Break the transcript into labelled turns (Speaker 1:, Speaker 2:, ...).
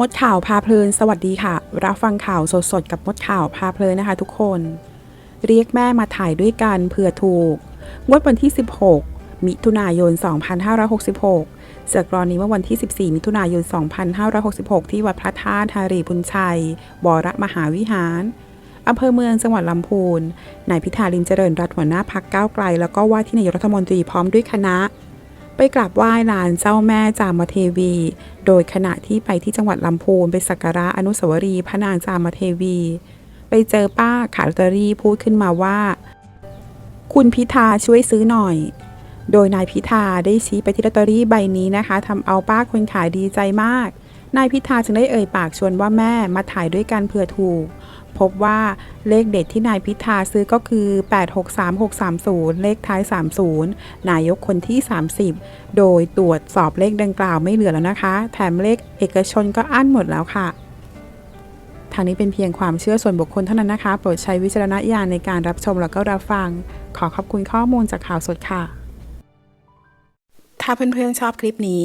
Speaker 1: มดข่าวพาเพลิน สวัสดีค่ะ รับฟังข่าวสดๆ กับมดข่าวพาเพลินนะคะทุกคน เรียกแม่มาถ่ายด้วยกันเผื่อถูก งวดวันที่ 16 มิถุนายน 2566 จากกรณีเมื่อวันที่ 14 มิถุนายน 2566 ที่วัดพระธาตุธารีพุนชัย บรมหาวิหารอำเภอเมืองจังหวัดลำพูนนายพิธาลิมเจริญรัตหัวหน้าพักก้าวไกล แล้วก็ว่าที่นายกรัฐมนตรีพร้อมด้วยคณะ ไปกราบไหว้ลานเจ้าแม่จามเทวี โดยขณะที่ไปที่จังหวัดลำพูนไปสักการะอนุสาวรีย์พระนางจามเทวี ไปเจอป้าขายลอตเตอรี่พูดขึ้นมาว่า คุณพิธาช่วยซื้อหน่อย โดยนายพิธาได้ชี้ไปที่ลอตเตอรี่ใบนี้นะคะทำเอาป้าคนขายดีใจมาก นายพิธาจึงได้เอ่ยปากชวนว่าแม่มาถ่ายด้วยกันเผื่อถูก พบว่าเลขเด็ดที่นายพิธาซื้อก็คือ 863630 เลขท้าย 30 นายกคนที่ 30 โดยตรวจสอบเลขดังกล่าวไม่เหลือแล้วนะคะ แถมเลขเอกชนก็อั้นหมดแล้วค่ะทางนี้เป็นเพียงความเชื่อส่วนบุคคลเท่านั้นนะคะ โปรดใช้วิจารณญาณในการรับชมแล้วก็รับฟัง ขอขอบคุณข้อมูลจากข่าวสดค่ะ ถ้าเพื่อนๆชอบคลิปนี้